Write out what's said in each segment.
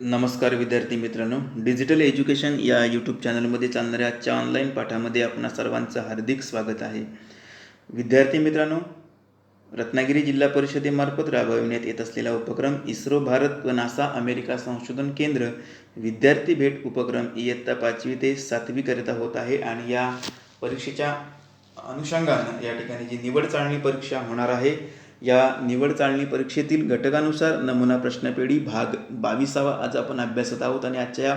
नमस्कार विद्यार्थी मित्रांनो. डिजिटल एज्युकेशन या यूट्यूब चॅनलमध्ये चालणाऱ्या आजच्या ऑनलाईन पाठामध्ये आपणा सर्वांचं हार्दिक स्वागत आहे. विद्यार्थी मित्रांनो रत्नागिरी जिल्हा परिषदेमार्फत राबविण्यात येत असलेला उपक्रम इस्रो भारत व नासा अमेरिका संशोधन केंद्र विद्यार्थी भेट उपक्रम इयत्ता पाचवी ते सातवीकरिता होत आहे आणि या परीक्षेच्या अनुषंगानं या ठिकाणी जी निवड चाळणी परीक्षा होणार आहे या निवड चाळणी परीक्षेतील घटकानुसार नमुना प्रश्नपेढी भाग बावीसावा आज आपण अभ्यासत आहोत आणि आजच्या या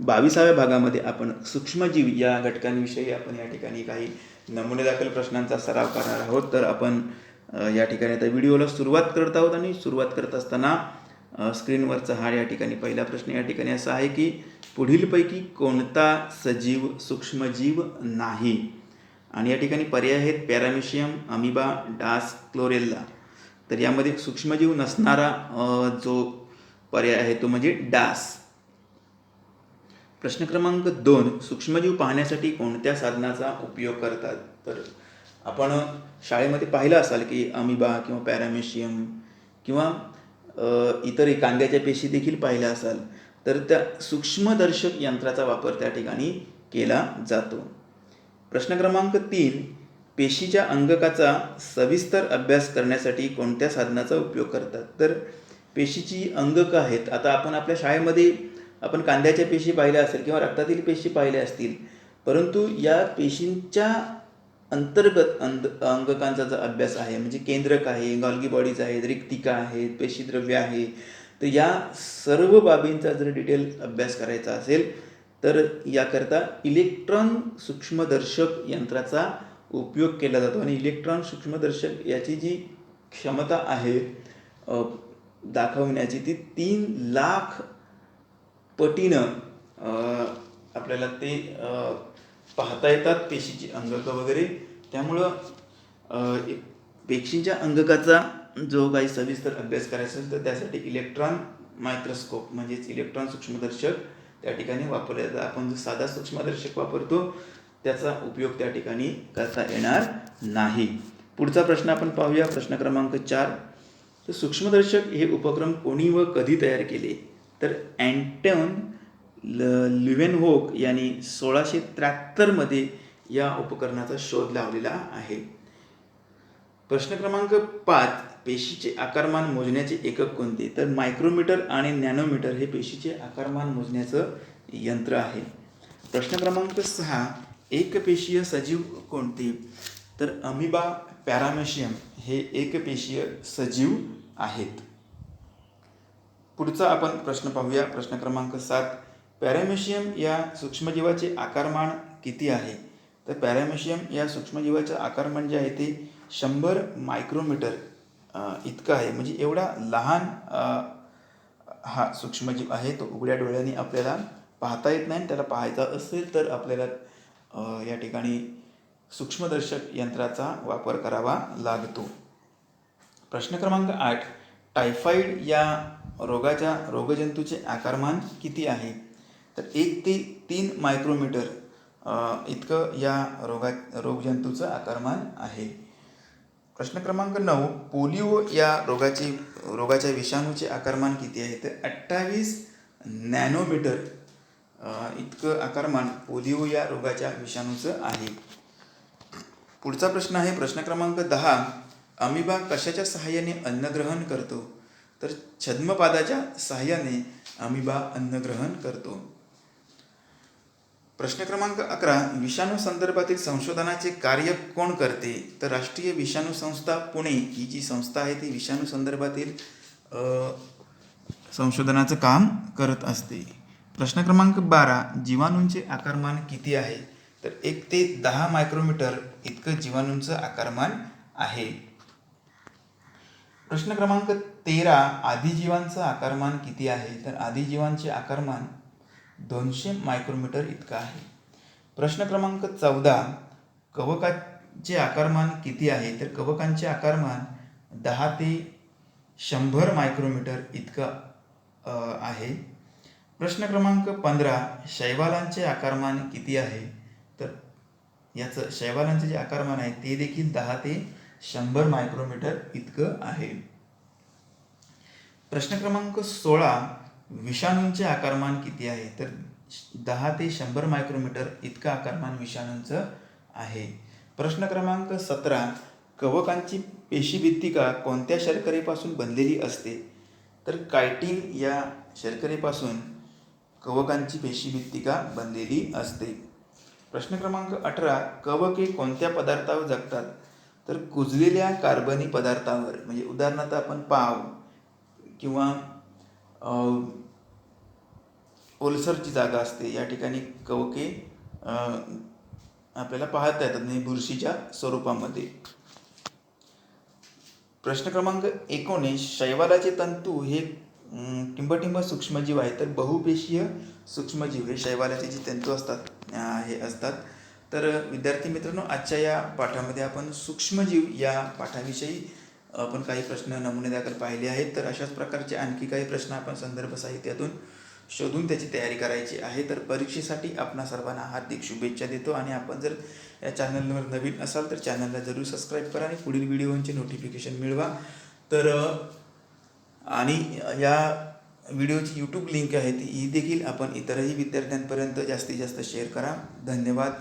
बावीसाव्या भागामध्ये आपण सूक्ष्मजीव या घटकांविषयी आपण या ठिकाणी काही नमुने दाखल प्रश्नांचा सराव करणार आहोत. तर आपण या ठिकाणी आता व्हिडिओला सुरुवात करत आहोत आणि सुरुवात करत असताना स्क्रीनवरचा हा या ठिकाणी पहिला प्रश्न या ठिकाणी असा आहे की पुढीलपैकी कोणता सजीव सूक्ष्मजीव नाही? आणि या ठिकाणी पर्याय आहेत पॅरामिशियम अमिबा डास क्लोरेल्ला. तर यामध्ये सूक्ष्मजीव नसणारा जो पर्याय आहे तो म्हणजे डास. प्रश्न क्रमांक दोन सूक्ष्मजीव पाहण्यासाठी कोणत्या साधनाचा उपयोग करतात? तर आपण शाळेमध्ये पाहिलं असाल की अमिबा किंवा पॅरामेशियम किंवा इतर कांद्याच्या पेशी देखील पाहिल्या असाल. तर त्या सूक्ष्मदर्शक यंत्राचा वापर त्या ठिकाणी केला जातो. प्रश्न क्रमांक तीन पेशीच्या अंगकाचा सविस्तर अभ्यास करण्यासाठी कोणत्या साधनाचा उपयोग करतात? तर पेशीची अंगक आहेत. आता आपण आपल्या शाळेमध्ये आपण कांद्याच्या पेशी पाहिल्या असेल किंवा रक्तातील पेशी पाहिल्या असतील परंतु या पेशींच्या अंतर्गत अंद अंगकांचा जो अभ्यास आहे म्हणजे केंद्रक आहे गॉल्गी बॉडीज आहेत रिक्तिका आहेत पेशीद्रव्य आहे तर या सर्व बाबींचा जर डिटेल अभ्यास करायचा असेल तर याकरता इलेक्ट्रॉन सूक्ष्मदर्शक यंत्राचा उपयोग केला जातो. आणि इलेक्ट्रॉन सूक्ष्मदर्शक याची जी क्षमता आहे दाखवण्याची ती तीन लाख पटीनं आपल्याला ते पाहता येतात पेशीची अंगकं वगैरे. त्यामुळं एक पेशीच्या अंगकाचा जो काही सविस्तर अभ्यास करायचा असेल तर त्यासाठी इलेक्ट्रॉन मायक्रोस्कोप म्हणजेच इलेक्ट्रॉन सूक्ष्मदर्शक त्या ठिकाणी वापरले जातात आपण जो साधा सूक्ष्मदर्शक वापरतो त्याचा उपयोग त्या ठिकाणी करता येणार नाही. पुढचा प्रश्न आपण पाहूया. प्रश्न क्रमांक चार. तर सूक्ष्मदर्शक हे उपक्रम कोणी व कधी तयार केले? तर अँटन ल ल्युवेनहोक यांनी सोळाशे त्र्याहत्तरमध्ये या उपकरणाचा शोध लावलेला आहे. प्रश्न क्रमांक पाच पेशीचे आकारमान मोजण्याचे एकक कोणते? तर मायक्रोमीटर आणि नॅनोमीटर हे पेशीचे आकारमान मोजण्याचं यंत्र आहे. प्रश्न क्रमांक सहा एकपेशीय सजीव कोणते? तर अमिबा पॅरामेशियम हे एकपेशीय सजीव आहेत. पुढचा आपण प्रश्न पाहूया. प्रश्न क्रमांक सात पॅरामेशियम या सूक्ष्मजीवाचे आकारमान किती आहे? तर पॅरामेशियम या सूक्ष्मजीवाचे आकारमान जे म्हणजे आहे ते शंभर मायक्रोमीटर इतकं आहे. म्हणजे एवढा लहान हा सूक्ष्मजीव आहे तो उघड्या डोळ्यांनी आपल्याला पाहता येत नाही त्याला पाहायचा असेल तर आपल्याला या ठिकाणी सूक्ष्मदर्शक यंत्राचा वापर करावा लागतो. प्रश्न क्रमांक आठ टायफॉईड या रोगाच्या रोगजंतूचे आकारमान किती आहे? तर एक ते तीन मायक्रोमीटर इतकं या रोगा रोगजंतूचं आकारमान आहे. प्रश्न क्रमांक नऊ पोलिओ या रोगाची रोगाच्या विषाणूचे आकारमान किती आहे? तर अठ्ठावीस नॅनोमीटर इतकं आकारमान पोलिओ या रोगाच्या विषाणूचं आहे. पुढचा प्रश्न आहे प्रश्न क्रमांक दहा अमिबा कशाच्या सहाय्याने अन्नग्रहण करतो? तर छद्मपादाच्या सहाय्याने अमिबा अन्नग्रहण करतो. प्रश्न क्रमांक अकरा विषाणू संदर्भातील संशोधनाचे कार्य कोण करते? तर राष्ट्रीय विषाणू संस्था पुणे ही जी संस्था आहे ती विषाणू संदर्भातील संशोधनाचं काम करत असते. प्रश्न क्रमांक बारा जीवाणूंचे आकारमान किती आहे? तर एक ते दहा मायक्रोमीटर इतकं जीवाणूंचं आकारमान आहे. प्रश्न क्रमांक तेरा आदिजीवांचं आकारमान किती आहे? तर आदिजीवांचे आकारमान दोनशे मायक्रोमीटर इतकं आहे. प्रश्न क्रमांक चौदा कवकाचे आकारमान किती आहे? तर कवकांचे आकारमान दहा ते शंभर मायक्रोमीटर इतकं आहे. प्रश्न क्रमांक पंधरा शैवालांचे आकारमान किती आहे? तर याचं शैवालांचे जे आकारमान आहे ते देखील दहा ते शंभर मायक्रोमीटर इतकं आहे. प्रश्न क्रमांक सोळा विषाणूंचे आकारमान किती आहे? तर दहा ते शंभर मायक्रोमीटर इतकं आकारमान विषाणूंचं आहे. प्रश्न क्रमांक सतरा कवकांची पेशीभित्तिका कोणत्या शर्करेपासून बनलेली असते? तर कायटिन या शर्करेपासून कवकांची पेशीभित्तिका बनलेली असते. प्रश्न क्रमांक अठरा कवके कोणत्या पदार्थावर जगतात? तर कुजलेल्या कार्बनी पदार्थावर म्हणजे उदाहरणार्थ आपण पाव किंवा ओलसरची जागा असते. या ठिकाणी कवके आपल्याला पाहता येतात म्हणजे बुरशीच्या स्वरूपामध्ये. प्रश्न क्रमांक एकोणीस शैवालाचे तंतू हे टिंबटिंब सूक्ष्मजीव आहे तर बहुपेशीय सूक्ष्मजीव हे शैवालाचे जे तंतू असतात हे असतात. तर विद्यार्थी मित्रांनो आजच्या या पाठामध्ये आपण सूक्ष्मजीव या पाठाविषयी आपण काही प्रश्न नमुने दाखल पाहिले आहेत. तर अशाच प्रकारचे आणखी काही प्रश्न आपण संदर्भ साहित्यातून शोधून त्याची तयारी करायची आहे तर परीक्षेसाठी आपणा सर्वांना हार्दिक शुभेच्छा देतो आणि आपण जर या चॅनलवर नवीन असाल तर चॅनलला जरूर सबस्क्राईब करा आणि पुढील व्हिडिओचे नोटिफिकेशन मिळवा. तर आणि या व्हिडिओची यूट्यूब लिंक आहे ती ही देखील आपण इतरही विद्यार्थ्यांपर्यंत जास्तीत जास्त शेअर करा. धन्यवाद.